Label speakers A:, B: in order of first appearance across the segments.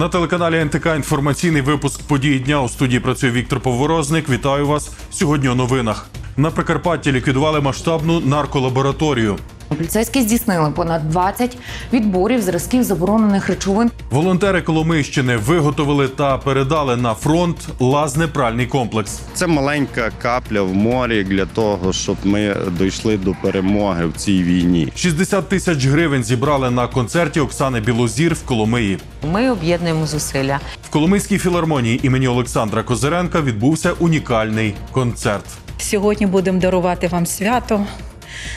A: На телеканалі НТК інформаційний випуск подій дня у студії працює Віктор Поворозник. Вітаю вас сьогодні. У новинах на Прикарпатті ліквідували масштабну нарколабораторію.
B: Поліцейські здійснили понад 20 відборів зразків заборонених речовин.
A: Волонтери Коломийщини виготовили та передали на фронт лазнепральний комплекс.
C: Це маленька капля в морі для того, щоб ми дійшли до перемоги в цій війні.
A: 60 тисяч гривень зібрали на концерті Оксани Білозір в Коломиї.
D: Ми об'єднуємо зусилля.
A: В Коломийській філармонії імені Олександра Козиренка відбувся унікальний концерт.
E: Сьогодні будемо дарувати вам свято,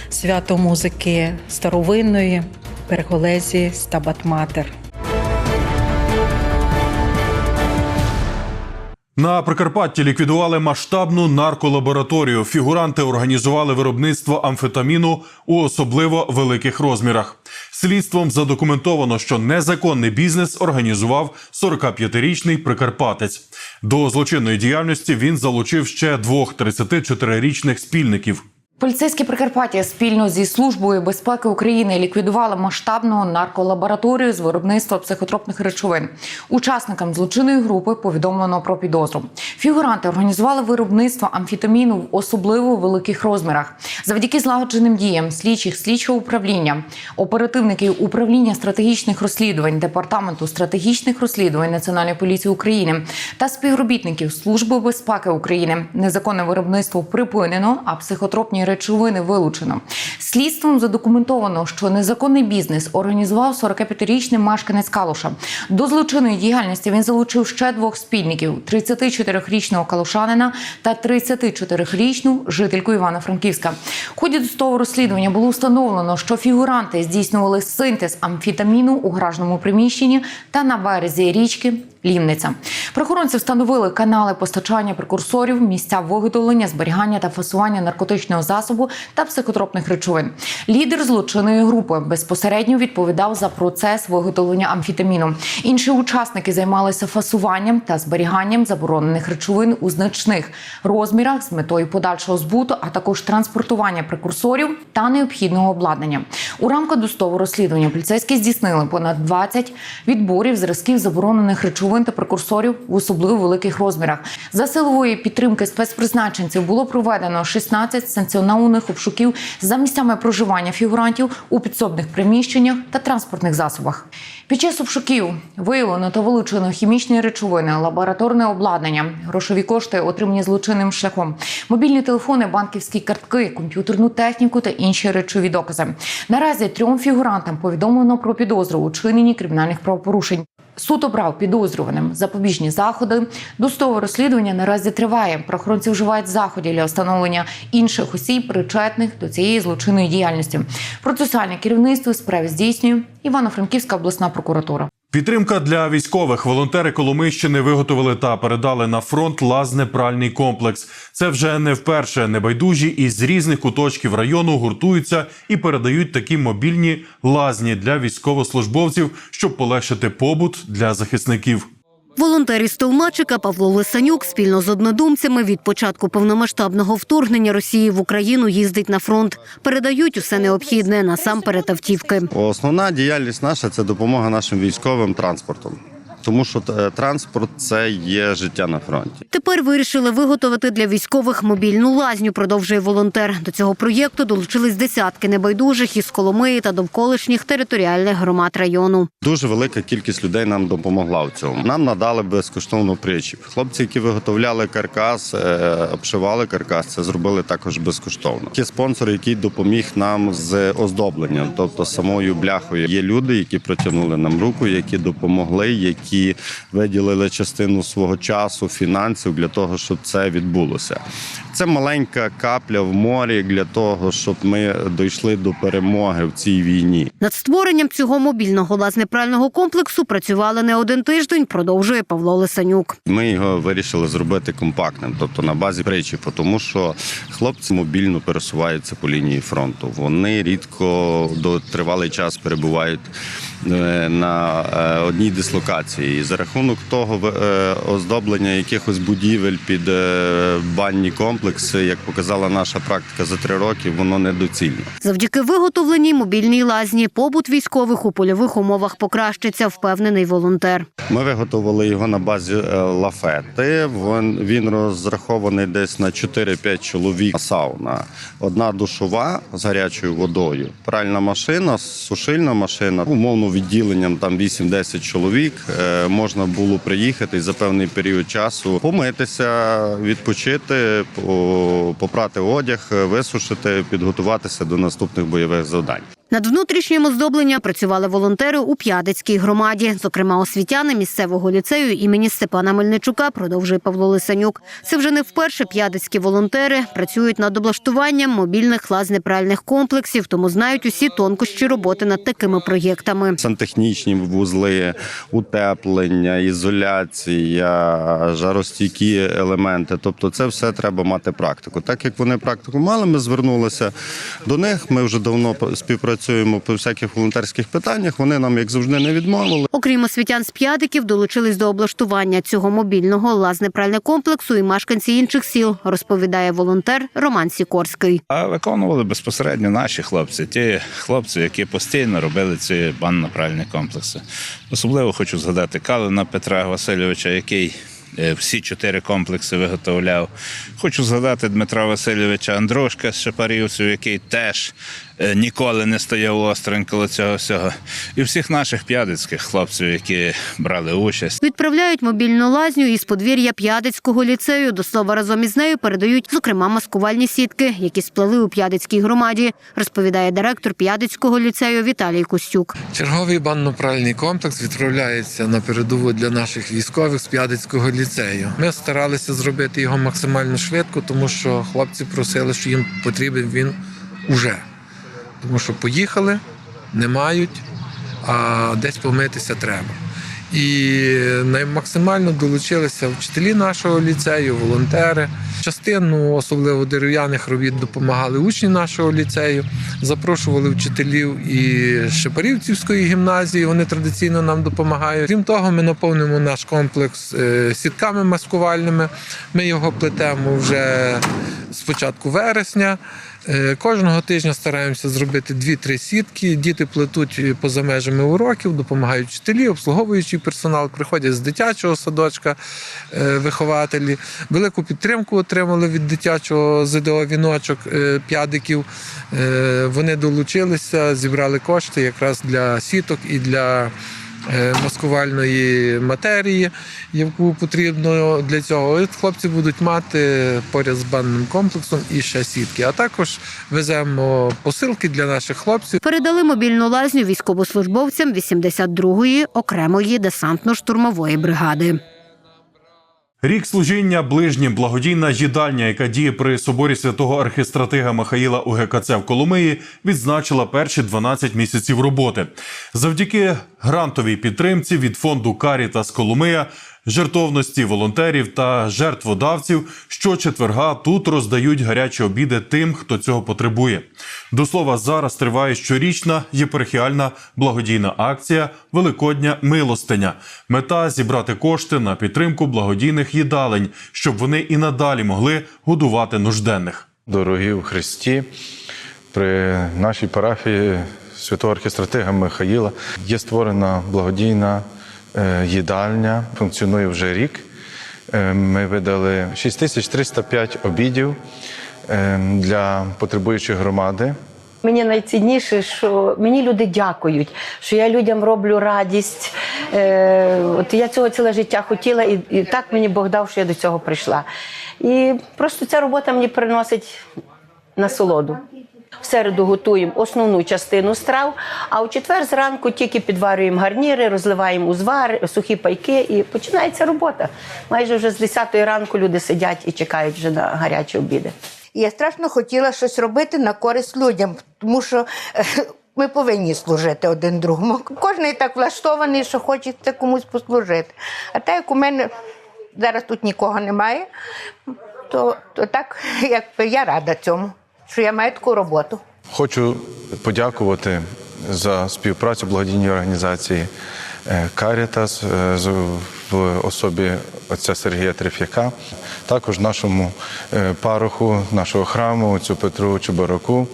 E: свято музики старовинної, перголезі, стабат матер.
A: На Прикарпатті ліквідували масштабну нарколабораторію. Фігуранти організували виробництво амфетаміну у особливо великих розмірах. Слідством задокументовано, що незаконний бізнес організував 45-річний прикарпатець. До злочинної діяльності він залучив ще двох 34-річних спільників.
B: Поліцейські Прикарпаття спільно зі службою безпеки України ліквідували масштабну нарколабораторію з виробництва психотропних речовин. Учасникам злочинної групи повідомлено про підозру. Фігуранти організували виробництво амфетаміну в особливо великих розмірах. Завдяки злагодженим діям слідчих слідчого управління, оперативників управління стратегічних розслідувань департаменту стратегічних розслідувань Національної поліції України та співробітників Служби безпеки України незаконне виробництво припинено, а психотропні речовини вилучено. Слідством задокументовано, що незаконний бізнес організував 45-річний мешканець Калуша. До злочинної діяльності він залучив ще двох спільників: 34-річного калушанина та 34-річну жительку Івано-Франківська. В ході досудового розслідування було встановлено, що фігуранти здійснювали синтез амфетаміну у гаражному приміщенні та на березі річки Лівниця. Правоохоронці встановили канали постачання прекурсорів, місця виготовлення, зберігання та фасування наркотичного засобу та психотропних речовин. Лідер злочинної групи безпосередньо відповідав за процес виготовлення амфетаміну. Інші учасники займалися фасуванням та зберіганням заборонених речовин у значних розмірах з метою подальшого збуту, а також транспортування прекурсорів та необхідного обладнання. У рамках досудового розслідування поліцейські здійснили понад 20 відборів зразків заборонених речовин та прекурсорів в особливо великих розмірах. За силової підтримки спецпризначенців було проведено 16 санкціонованих обшуків за місцями проживання фігурантів у підсобних приміщеннях та транспортних засобах. Під час обшуків виявлено та вилучено хімічні речовини, лабораторне обладнання, грошові кошти, отримані злочинним шляхом, мобільні телефони, банківські картки, комп'ютерну техніку та інші речові докази. Наразі трьом фігурантам повідомлено про підозру у чиненні кримінальних правопорушень. Суд обрав підозрюваним запобіжні заходи. Достове розслідування наразі триває. Прохоронці вживають заходів для встановлення інших осіб, причетних до цієї злочинної діяльності. Процесуальне керівництво справі здійснює Івано-Франківська обласна прокуратура.
A: Підтримка для військових волонтери Коломийщини виготовили та передали на фронт лазне пральний комплекс. Це вже не вперше. Небайдужі із різних куточків району гуртуються і передають такі мобільні лазні для військовослужбовців, щоб полегшити побут для захисників.
F: Волонтер із Толмачика Павло Лисанюк спільно з однодумцями від початку повномасштабного вторгнення Росії в Україну їздить на фронт. Передають усе необхідне насамперед автівки.
C: Основна діяльність наша це допомога нашим військовим транспортом. Тому що е, транспорт це є життя на фронті.
F: Тепер вирішили виготовити для військових мобільну лазню. Продовжує волонтер. До цього проєкту долучились десятки небайдужих із Коломиї та довколишніх територіальних громад району.
C: Дуже велика кількість людей нам допомогла в цьому. Нам надали безкоштовно причіп. Хлопці, які виготовляли каркас, е, обшивали каркас, це зробили також безкоштовно. Є спонсор, який допоміг нам з оздобленням, тобто самою бляхою. Є люди, які протягнули нам руку, які допомогли, які виділили частину свого часу, фінансів для того, щоб це відбулося. Це маленька капля в морі для того, щоб ми дійшли до перемоги в цій війні.
F: Над створенням цього мобільного лазнепрального комплексу працювали не один тиждень. Продовжує Павло Лисанюк.
C: Ми його вирішили зробити компактним, тобто на базі причіпу, тому що хлопці мобільно пересуваються по лінії фронту. Вони рідко до тривалий час перебувають на е, одній дислокації. І за рахунок того е, оздоблення якихось будівель під е, банні комплекси, як показала наша практика за три роки, воно недоцільно.
F: Завдяки виготовленій мобільній лазні побут військових у польових умовах покращиться, впевнений волонтер.
C: Ми виготовили його на базі е, лафети. Він розрахований десь на 4-5 чоловік. Сауна, одна душова з гарячою водою, пральна машина, сушильна машина, умовно відділенням там 8-10 чоловік. Е, Можна було приїхати і за певний період часу помитися, відпочити, попрати одяг, висушити, підготуватися до наступних бойових завдань.
F: Над внутрішнім оздобленням працювали волонтери у П'ядицькій громаді, зокрема освітяни місцевого ліцею імені Степана Мельничука, продовжує Павло Лисанюк. Це вже не вперше п'ядицькі волонтери працюють над облаштуванням мобільних лазнепральних комплексів, тому знають усі тонкощі роботи над такими проєктами.
C: Сантехнічні вузли, утеплення, ізоляція, жаростійкі елементи. Тобто, це все треба мати практику. Так як вони практику мали, ми звернулися до них. Ми вже давно співпрацюємо по всяких волонтерських питаннях. Вони нам, як завжди, не відмовили.
F: Окрім освітян з п'ядиків, долучились до облаштування цього мобільного лазнепрального комплексу і мешканці інших сіл, розповідає волонтер Роман Сікорський.
G: А виконували безпосередньо наші хлопці, ті хлопці, які постійно робили ці банно-пральні комплекси. Особливо хочу згадати Калина Петра Васильовича, який е, всі чотири комплекси виготовляв. Хочу згадати Дмитра Васильовича Андрушка з Шапарівців, який теж ніколи не стояв осторонь коло цього всього. І всіх наших п'ядицьких хлопців, які брали участь.
F: Відправляють мобільну лазню із подвір'я П'ядицького ліцею. До слова, разом із нею передають, зокрема, маскувальні сітки, які сплели у П'ядицькій громаді, розповідає директор П'ядицького ліцею Віталій Костюк.
H: Черговий банно-пральний комплекс відправляється на передову для наших військових з П'ядицького ліцею. Ми старалися зробити його максимально швидко, тому що хлопці просили, що їм потрібен він уже. Тому що поїхали, не мають, а десь помитися треба. І максимально долучилися вчителі нашого ліцею, волонтери. Частину, особливо дерев'яних робіт, допомагали учні нашого ліцею. Запрошували вчителів і Шепарівцівської гімназії. Вони традиційно нам допомагають. Крім того, ми наповнимо наш комплекс е, сітками маскувальними. Ми його плетемо вже з початку вересня. Е, Кожного тижня стараємося зробити 2-3 сітки. Діти плетуть поза межами уроків, допомагають вчителі, обслуговуючий персонал, приходять з дитячого садочка е, вихователі. Велику підтримку отримали від дитячого ЗДО віночок е, п'ядиків. Вони долучилися, зібрали кошти якраз для сіток і для. Е, Маскувальної матерії, яку потрібно для цього. Хлопці будуть мати поряд з банним комплексом і ще сітки. А також веземо посилки для наших хлопців.
F: Передали мобільну лазню військовослужбовцям 82-ї окремої десантно-штурмової бригади.
A: Рік служіння ближнім благодійна їдальня, яка діє при соборі святого архістратига Михаїла у ГКЦ в Коломиї, відзначила перші 12 місяців роботи. Завдяки грантовій підтримці від фонду Карітас Коломия, жертовності волонтерів та жертводавців щочетверга тут роздають гарячі обіди тим, хто цього потребує. До слова, зараз триває щорічна єпархіальна благодійна акція Великодня милостиня. Мета зібрати кошти на підтримку благодійних їдалень, щоб вони і надалі могли годувати нужденних.
I: Дорогі в Христі, при нашій парафії святого архістратига Михаїла є створена благодійна їдальня, функціонує вже рік. Е, Ми видали 6305 обідів е, для потребуючих громади.
J: Мені найцінніше, що мені люди дякують, що я людям роблю радість. Е, от я цього ціле життя хотіла, і так мені Бог дав, що я до цього прийшла. І просто ця робота мені приносить насолоду. В середу готуємо основну частину страв, а у четвер зранку тільки підварюємо гарніри, розливаємо узвар, сухі пайки і починається робота. Майже вже з 10 ранку люди сидять і чекають вже на гарячі обіди.
K: Я страшно хотіла щось робити на користь людям, тому що е, ми повинні служити один другому. Кожен так влаштований, що хочеться комусь послужити. А так як у мене зараз тут нікого немає, то, то так якби я рада цьому, що я маю таку роботу.
I: Хочу подякувати за співпрацю благодійній організації е, Карітас е, з- в особі отця Сергія Треф'яка, також нашому е, пароху нашого храму, отцю Петру Чубараку,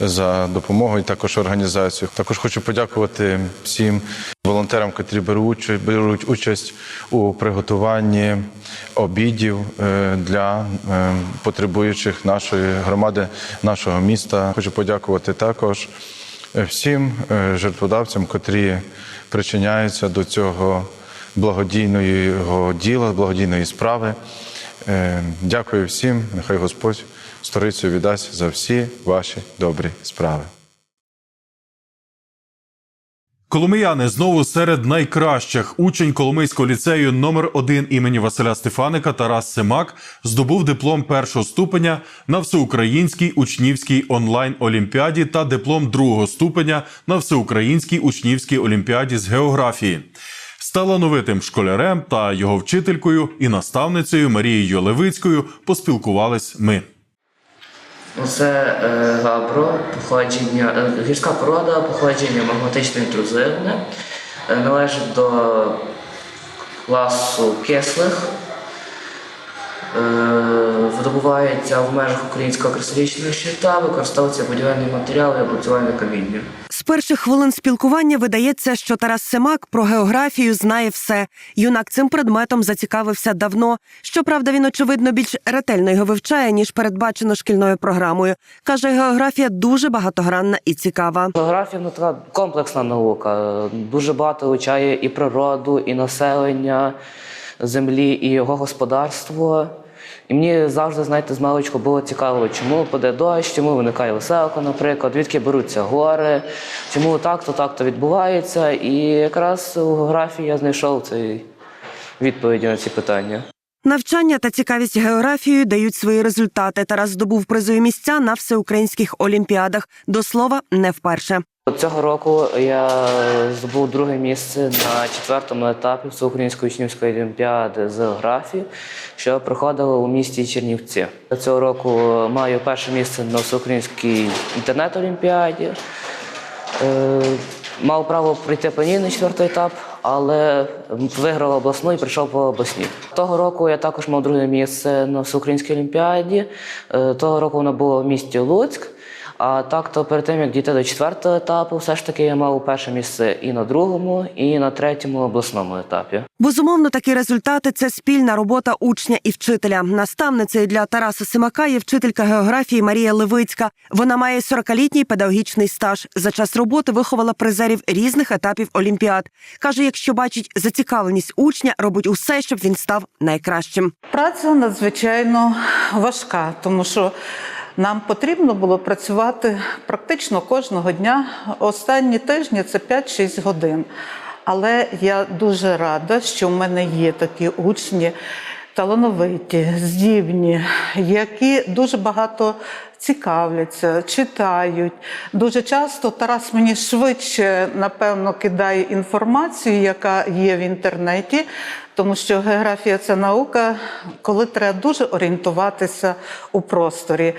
I: за допомогу і також організацію. Також хочу подякувати всім волонтерам, котрі беруть, участь у приготуванні обідів е, для е, потребуючих нашої громади, нашого міста. Хочу подякувати також е, всім жертводавцям, котрі причиняються до цього благодійного діла, благодійної справи. Дякую всім. Нехай Господь сторицю віддасть за всі ваші добрі справи.
A: Коломияни знову серед найкращих. Учень Коломийського ліцею номер 1 імені Василя Стефаника Тарас Семак здобув диплом першого ступеня на всеукраїнській учнівській онлайн олімпіаді та диплом другого ступеня на всеукраїнській учнівській олімпіаді з географії. Талановитим школярем та його вчителькою і наставницею Марією Левицькою поспілкувались ми.
L: Це е, габро, походження, е, гірська порода, походження магматично-інтрузивне, е, належить до класу кислих, е, видобувається в межах українського кристалічного щита, використовується будівельний матеріал і облицювальне каміння.
M: З перших хвилин спілкування видається, що Тарас Семак про географію знає все. Юнак цим предметом зацікавився давно. Щоправда, він очевидно більш ретельно його вивчає ніж передбачено шкільною програмою. каже, географія дуже багатогранна і цікава.
L: Географія ну, така комплексна наука. Дуже багато вивчає і природу, і населення землі, і його господарство. І мені завжди, знаєте, з маличку було цікаво, чому паде дощ, чому виникає веселка, наприклад, звідки беруться гори, чому так-то, так-то відбувається. І якраз у географії я знайшов цей відповіді на ці питання.
M: Навчання та цікавість географією дають свої результати. Тарас здобув призові місця на всеукраїнських олімпіадах. До слова, не вперше.
L: Цього року я здобув друге місце на четвертому етапі Всеукраїнської учнівської олімпіади з географії, що проходило у місті Чернівці. Цього року маю перше місце на всеукраїнській інтернет-олімпіаді. Е, Мав право пройти панійний четвертий етап, але виграв обласну і прийшов по обласній. Того року я також мав друге місце на всеукраїнській олімпіаді. Е, Того року вона була в місті Луцьк. А так, то перед тим як дійти до четвертого етапу, все ж таки я мав перше місце і на другому, і на третьому обласному етапі.
M: Безумовно, такі результати це спільна робота учня і вчителя. Наставницею для Тараса Симака є вчителька географії Марія Левицька. Вона має 40-літній педагогічний стаж. За час роботи виховала призерів різних етапів олімпіад. каже, якщо бачить зацікавленість учня, робить усе, щоб він став найкращим.
E: Праця надзвичайно важка, тому що нам потрібно було працювати практично кожного дня. Останні тижні це 5-6 годин. Але я дуже рада, що в мене є такі учні талановиті, здібні, які дуже багато цікавляться, читають. Дуже часто Тарас мені швидше, напевно, кидає інформацію, яка є в інтернеті, тому що географія це наука, коли треба дуже орієнтуватися у просторі.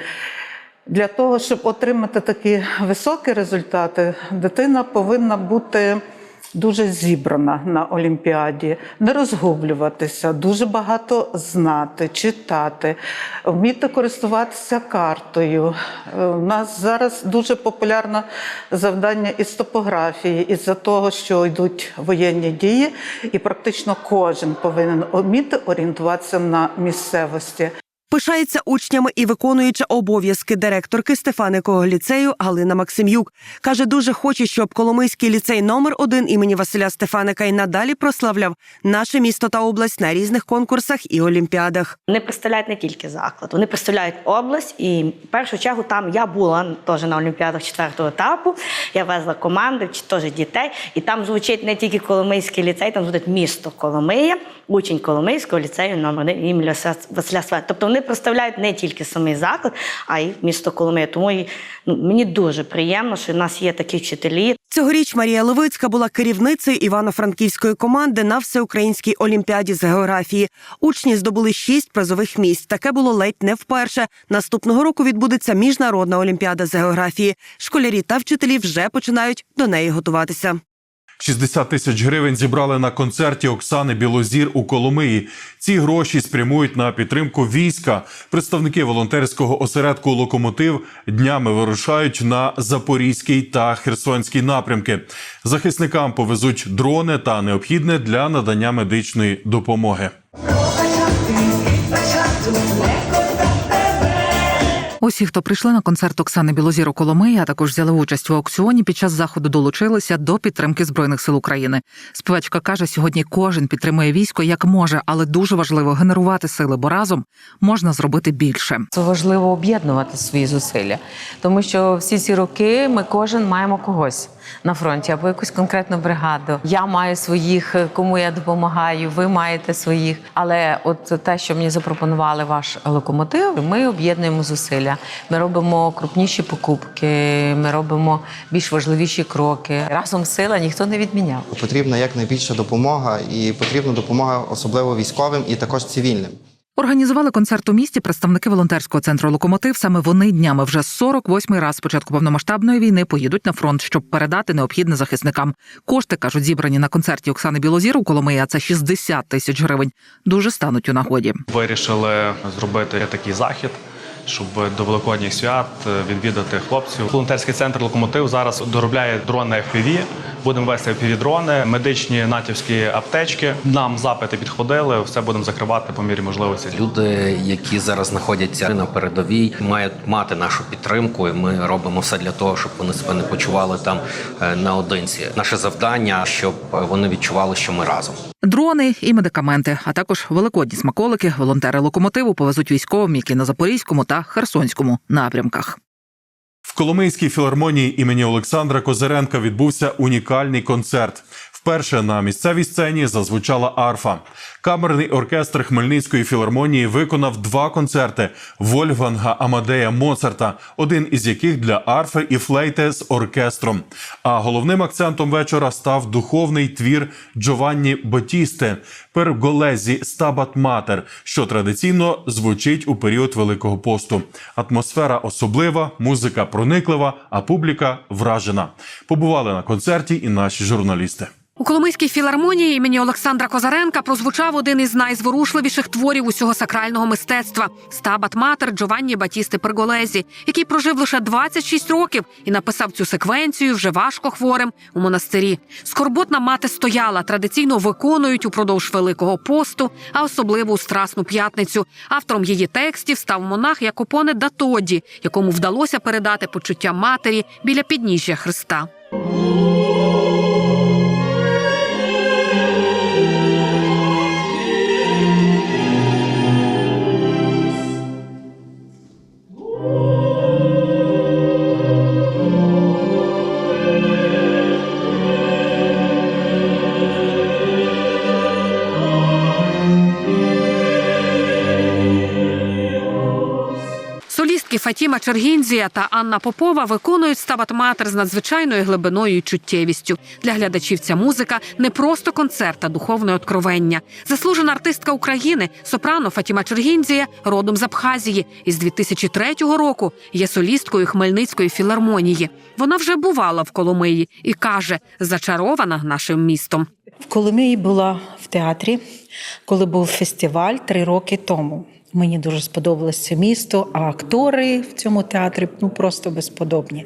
E: Для того, щоб отримати такі високі результати, дитина повинна бути дуже зібрана на Олімпіаді, не розгублюватися, дуже багато знати, читати, вміти користуватися картою. Е, У нас зараз дуже популярне завдання із топографії, із-за того, що йдуть воєнні дії, і практично кожен повинен вміти орієнтуватися на місцевості.
M: Пишається учнями і виконуюча обов'язки директорки Стефаникового ліцею Галина Максим'юк. Каже, дуже хоче, щоб Коломийський ліцей номер 1 імені Василя Стефаника і надалі прославляв наше місто та область на різних конкурсах і олімпіадах.
N: Вони представляють не тільки заклад, вони представляють область. І в першу чергу там я була теж на Олімпіадах четвертого етапу. Я везла команди, теж дітей. І там звучить не тільки Коломийський ліцей, там звучить місто Коломия, учень Коломийського ліцею номер 1 імені Василя Стефаника. Тобто вони представляють не тільки самий заклад, а й місто Коломия. Тому і, ну, мені дуже приємно, що в нас є такі вчителі.
M: Цьогоріч Марія Левицька була керівницею Івано-Франківської команди на всеукраїнській олімпіаді з географії. Учні здобули шість призових місць. Таке було ледь не вперше. Наступного року відбудеться міжнародна олімпіада з географії. Школярі та вчителі вже починають до неї готуватися.
A: 60 тисяч гривень зібрали на концерті Оксани Білозір у Коломиї. Ці гроші спрямують на підтримку війська. Представники волонтерського осередку Локомотив днями вирушають на Запорізький та Херсонський напрямки. Захисникам повезуть дрони та необхідне для надання медичної допомоги.
O: Усі, хто прийшли на концерт Оксани Білозіро у Коломиї, а також взяли участь в аукціоні, під час заходу долучилися до підтримки збройних сил України. Співачка каже, сьогодні кожен підтримує військо як може, але дуже важливо генерувати сили, бо разом можна зробити більше.
D: Це важливо об'єднувати свої зусилля, тому що всі ці роки ми кожен маємо когось на фронті або якусь конкретну бригаду. Я маю своїх, кому я допомагаю, ви маєте своїх. Але от те, що мені запропонували ваш локомотив, ми об'єднуємо зусилля. Ми робимо крупніші покупки, ми робимо більш важливіші кроки. Разом сила ніхто не відміняв.
P: Потрібна якнайбільша допомога, і потрібна допомога особливо військовим і також цивільним.
O: Організували концерт у місті представники волонтерського центру Локомотив. Саме вони днями вже 48-й раз з початку повномасштабної війни поїдуть на фронт, щоб передати необхідне захисникам. Кошти кажуть, зібрані на концерті Оксани Білозір у Коломиї, а це 60 тисяч гривень. Дуже стануть у нагоді.
Q: Вирішили зробити такий захід, щоб до великодніх свят відвідати хлопців. Волонтерський центр Локомотив зараз доробляє дрони FPV. Будемо вести fpv дрони, медичні натівські аптечки. Нам запити підходили, все будемо закривати по мірі можливості.
R: Люди, які зараз знаходяться на передовій, мають мати нашу підтримку. і Ми робимо все для того, щоб вони себе не почували там е, наодинці. Наше завдання, щоб вони відчували, що ми разом.
O: Дрони і медикаменти, а також великодні смаколики. Волонтери локомотиву повезуть військовим, які на запорізькому та херсонському напрямках.
A: В Коломийській філармонії імені Олександра Козиренка відбувся унікальний концерт. Вперше на місцевій сцені зазвучала арфа. Камерний оркестр Хмельницької філармонії виконав два концерти Вольфганга Амадея Моцарта, один із яких для арфи і флейти з оркестром. А головним акцентом вечора став духовний твір Джованні Ботісте Перголезі Стабат Матер, що традиційно звучить у період Великого посту. Атмосфера особлива, музика прониклива, а публіка вражена. Побували на концерті і наші журналісти.
S: У Коломийській філармонії імені Олександра Козаренка прозвучав один із найзворушливіших творів усього сакрального мистецтва стабат матер Джованні Батісти Перголезі, який прожив лише 26 років і написав цю секвенцію вже важко хворим у монастирі. Скорботна мати стояла, традиційно виконують упродовж Великого посту, а особливо у Страсну п'ятницю. Автором її текстів став монах Якопоне Датоді, якому вдалося передати почуття матері біля підніжжя Христа. Фатіма Чергінзія та Анна Попова виконують стабат матер з надзвичайною глибиною і чуттєвістю. Для глядачів ця музика не просто концерт, а духовне откровення. Заслужена артистка України, сопрано Фатіма Чергінзія, родом з Абхазії. Із 2003 року є солісткою Хмельницької філармонії. Вона вже бувала в Коломиї і каже, зачарована нашим містом.
T: В Коломиї була в театрі, коли був фестиваль три роки тому. Мені дуже сподобалось це місто, а актори в цьому театрі ну просто безподобні.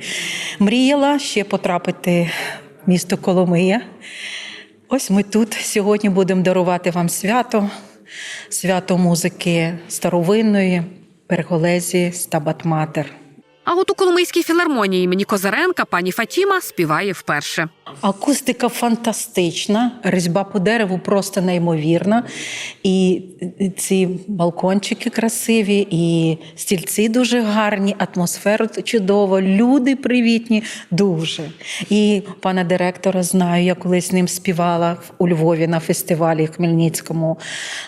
T: Мріяла ще потрапити в місто Коломия. Ось ми тут сьогодні будемо дарувати вам свято, свято музики старовинної, перголезі, стабат матер.
S: А от у Коломийській філармонії імені Козаренка пані Фатіма співає вперше.
T: Акустика фантастична, різьба по дереву просто неймовірна. І ці балкончики красиві, і стільці дуже гарні, атмосфера чудова, люди привітні, дуже. І пана директора знаю, я колись з ним співала у Львові на фестивалі Хмельницькому.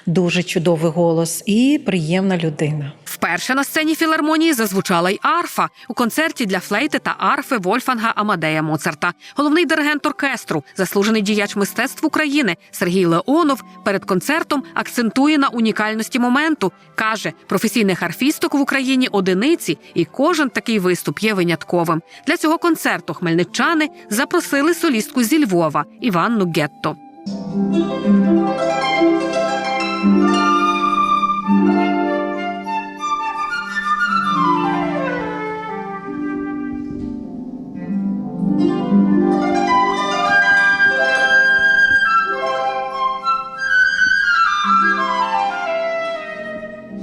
T: Дуже чудовий голос і приємна людина.
S: Вперше на сцені філармонії зазвучала й арфа у концерті для флейти та арфи Вольфанга Амадея Моцарта. Головний диригент оркестру, заслужений діяч мистецтв України Сергій Леонов перед концертом акцентує на унікальності моменту. каже, професійних арфісток в Україні одиниці, і кожен такий виступ є винятковим. Для цього концерту хмельничани запросили солістку зі Львова Іванну Гетто.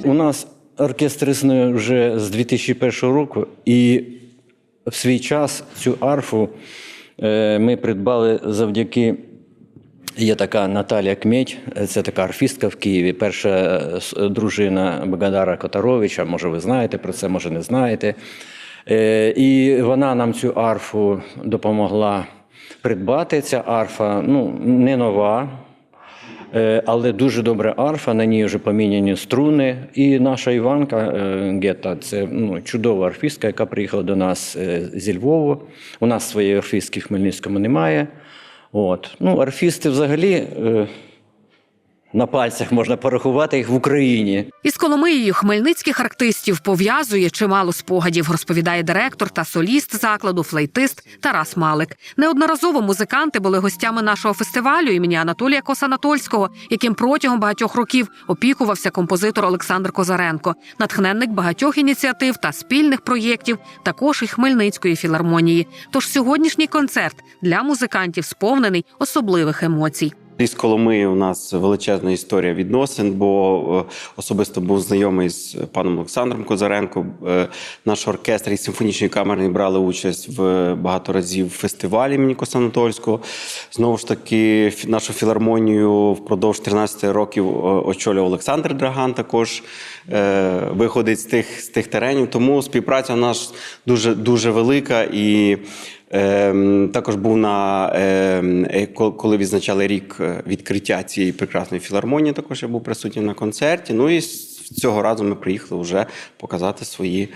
U: У нас оркестр існує вже з 2001 року, і в свій час цю арфу е, ми придбали завдяки. Є така Наталія Кметь, це така арфістка в Києві, перша е, дружина Богдара Котаровича. Може, ви знаєте про це, може, не знаєте. Е, І вона нам цю арфу допомогла придбати. Ця арфа ну, не нова, Е, Але дуже добра арфа, на ній вже поміняні струни. І наша Іванка е, Гетта це ну, чудова арфістка, яка приїхала до нас зі Львова. У нас своєї арфістки в Хмельницькому немає. От. Ну, арфісти взагалі на пальцях можна порахувати їх в Україні.
S: Із Коломиєю хмельницьких артистів пов'язує чимало спогадів, розповідає директор та соліст закладу, флейтист Тарас Малик. Неодноразово музиканти були гостями нашого фестивалю імені Анатолія Косанатольського, яким протягом багатьох років опікувався композитор Олександр Козаренко, натхненник багатьох ініціатив та спільних проєктів, також і Хмельницької філармонії. Тож сьогоднішній концерт для музикантів сповнений особливих емоцій.
V: Із Коломиї у нас величезна історія відносин, бо е, особисто був знайомий з паном Олександром Козаренко. Е, Наш оркестр і симфонічної камери брали участь в багато разів в фестивалі імені Косанатольського. Знову ж таки, нашу філармонію впродовж 13 років е, очолював Олександр Драган, також виходить з тих, з тих теренів. Тому співпраця у нас дуже, дуже велика і. Ем, також був на ем, е, коли відзначали рік е, відкриття цієї прекрасної філармонії. Також я був присутній на концерті. Ну і цього разу ми приїхали вже показати свої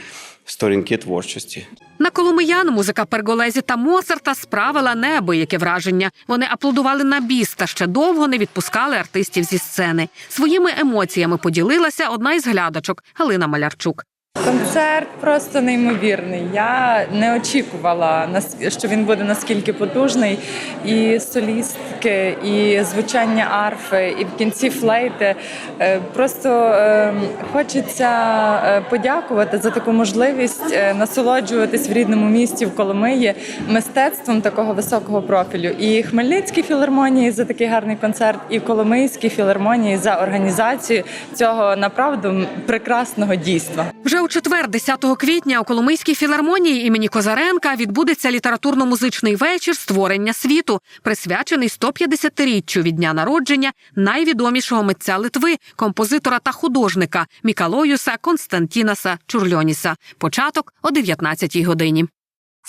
V: сторінки творчості.
S: На коломиян музика Перголезі та Моцарта справила неабияке враження. Вони аплодували на біс та ще довго не відпускали артистів зі сцени. Своїми емоціями поділилася одна із глядачок Галина Малярчук.
W: Концерт просто неймовірний. Я не очікувала, що він буде наскільки потужний. І солістки, і звучання арфи, і в кінці флейти. Е, Просто е, хочеться е, подякувати за таку можливість е, насолоджуватись в рідному місті в Коломиї мистецтвом такого високого профілю. І Хмельницькій філармонії за такий гарний концерт, і Коломийській філармонії за організацію цього направду прекрасного дійства.
S: Вже у четвер, 10 квітня, у Коломийській філармонії імені Козаренка відбудеться літературно-музичний вечір створення світу, присвячений 150-річчю від дня народження найвідомішого митця Литви, композитора та художника Мікалоюса Константінаса Чурльоніса. Початок о 19-й годині.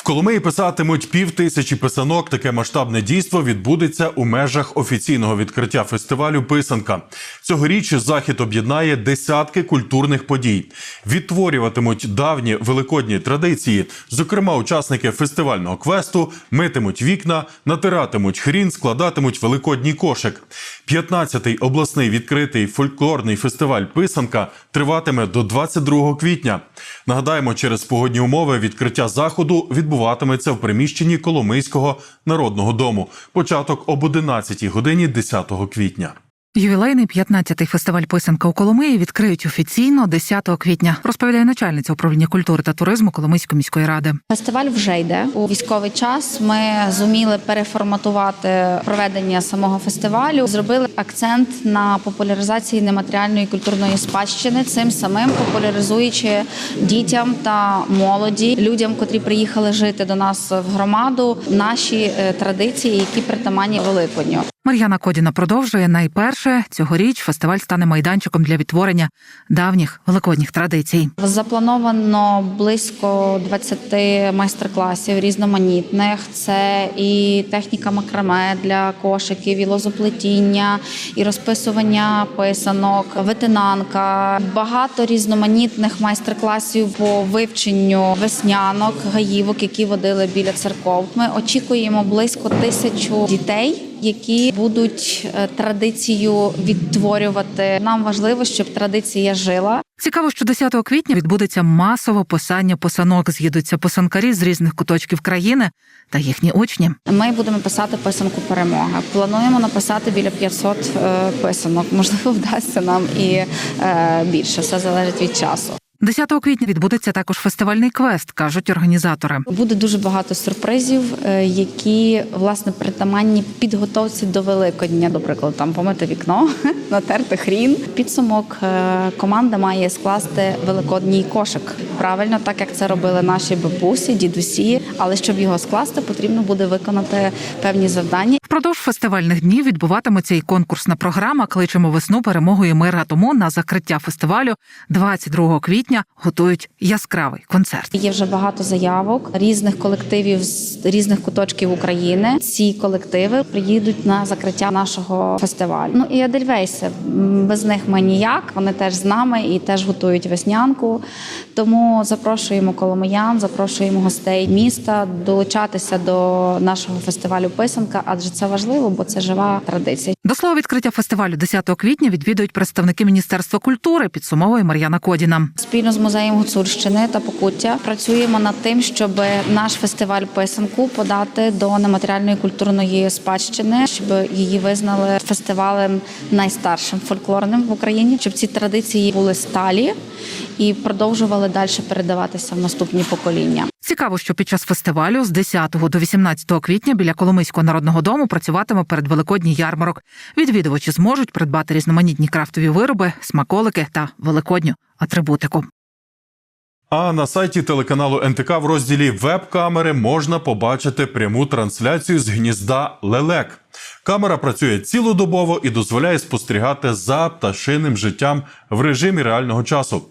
A: В Коломиї писатимуть пів тисячі писанок. Таке масштабне дійство відбудеться у межах офіційного відкриття фестивалю Писанка. Цьогоріч захід об'єднає десятки культурних подій. Відтворюватимуть давні великодні традиції. Зокрема, учасники фестивального квесту митимуть вікна, натиратимуть хрін, складатимуть великодній кошик. 15-й обласний відкритий фольклорний фестиваль Писанка триватиме до 22 квітня. Нагадаємо, через погодні умови відкриття заходу відбуватиметься в приміщенні Коломийського народного дому. Початок об 11 годині 10 квітня.
O: Ювілейний 15-й фестиваль писанка у Коломиї відкриють офіційно 10 квітня, розповідає начальниця управління культури та туризму Коломийської міської ради.
X: Фестиваль вже йде у військовий час. Ми зуміли переформатувати проведення самого фестивалю. Зробили акцент на популяризації нематеріальної культурної спадщини, цим самим популяризуючи дітям та молоді, людям, котрі приїхали жити до нас в громаду, наші е, традиції, які притаманні Великодню.
O: Мар'яна Кодіна продовжує найперше цьогоріч фестиваль стане майданчиком для відтворення давніх великодніх традицій.
X: Заплановано близько 20 майстер-класів різноманітних. Це і техніка макраме для кошиків, і лозоплетіння, і розписування писанок, витинанка. Багато різноманітних майстер-класів по вивченню веснянок, гаївок, які водили біля церков. Ми очікуємо близько тисячу дітей. Які будуть е, традицію відтворювати. Нам важливо, щоб традиція жила.
O: Цікаво, що 10 квітня відбудеться масове писання писанок. З'їдуться писанкарі з різних куточків країни та їхні учні.
X: Ми будемо писати писанку перемога. Плануємо написати біля 500 е, писанок. Можливо, вдасться нам і е, більше. Все залежить від часу.
O: 10 квітня відбудеться також фестивальний квест, кажуть організатори.
X: Буде дуже багато сюрпризів, е, які власне притаманні підготовці до Великодня. Наприклад, там помити вікно, натерти хрін. Підсумок е, команда має скласти великодній кошик. Правильно, так як це робили наші бабусі, дідусі. Але щоб його скласти, потрібно буде виконати певні завдання.
O: Впродовж фестивальних днів відбуватиметься і конкурсна програма Кличемо весну перемогою і мир». Тому на закриття фестивалю 22 квітня готують яскравий концерт.
X: Є вже багато заявок різних колективів з різних куточків України. Ці колективи приїдуть на закриття нашого фестивалю. Ну і Едельвейси без них ми ніяк. Вони теж з нами і теж готують веснянку. Тому запрошуємо коломиян, запрошуємо гостей міста долучатися до нашого фестивалю Писанка, адже це важливо, бо це жива традиція.
O: До слова, відкриття фестивалю 10 квітня відвідують представники Міністерства культури, підсумовує Мар'яна Кодіна.
X: Спільно з музеєм Гуцульщини та Покуття працюємо над тим, щоб наш фестиваль писанку подати до нематеріальної культурної спадщини, щоб її визнали фестивалем найстаршим фольклорним в Україні, щоб ці традиції були сталі і продовжували далі передаватися в наступні покоління.
O: Цікаво, що під час фестивалю з 10 до 18 квітня біля Коломийського народного дому працюватиме передвеликодній ярмарок. Відвідувачі зможуть придбати різноманітні крафтові вироби, смаколики та великодню атрибутику.
A: А на сайті телеканалу НТК в розділі Веб-камери можна побачити пряму трансляцію з гнізда Лелек. Камера працює цілодобово і дозволяє спостерігати за пташиним життям в режимі реального часу.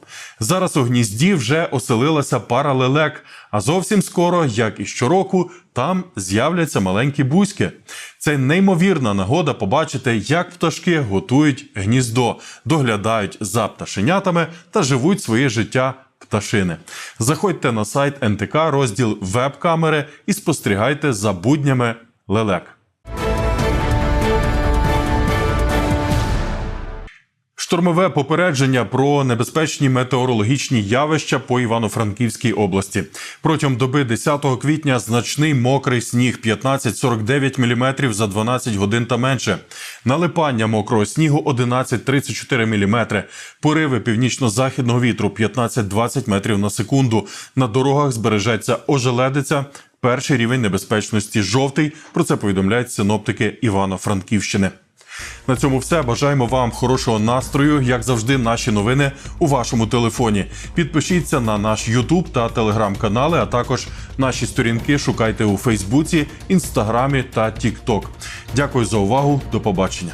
A: Зараз у гнізді вже оселилася пара лелек, а зовсім скоро, як і щороку, там з'являться маленькі бузьки. Це неймовірна нагода побачити, як пташки готують гніздо, доглядають за пташенятами та живуть своє життя пташини. Заходьте на сайт НТК, розділ веб-камери і спостерігайте за буднями лелек. Штормове попередження про небезпечні метеорологічні явища по Івано-Франківській області. Протягом доби 10 квітня значний мокрий сніг 15-49 мм за 12 годин та менше. Налипання мокрого снігу 11-34 мм. Пориви північно-західного вітру 15-20 метрів на секунду. На дорогах збережеться ожеледиця. Перший рівень небезпечності жовтий. Про це повідомляють синоптики Івано-Франківщини. На цьому все. Бажаємо вам хорошого настрою. Як завжди, наші новини у вашому телефоні. Підпишіться на наш Ютуб та телеграм-канали, а також наші сторінки шукайте у Фейсбуці, Інстаграмі та Тікток. Дякую за увагу. До побачення.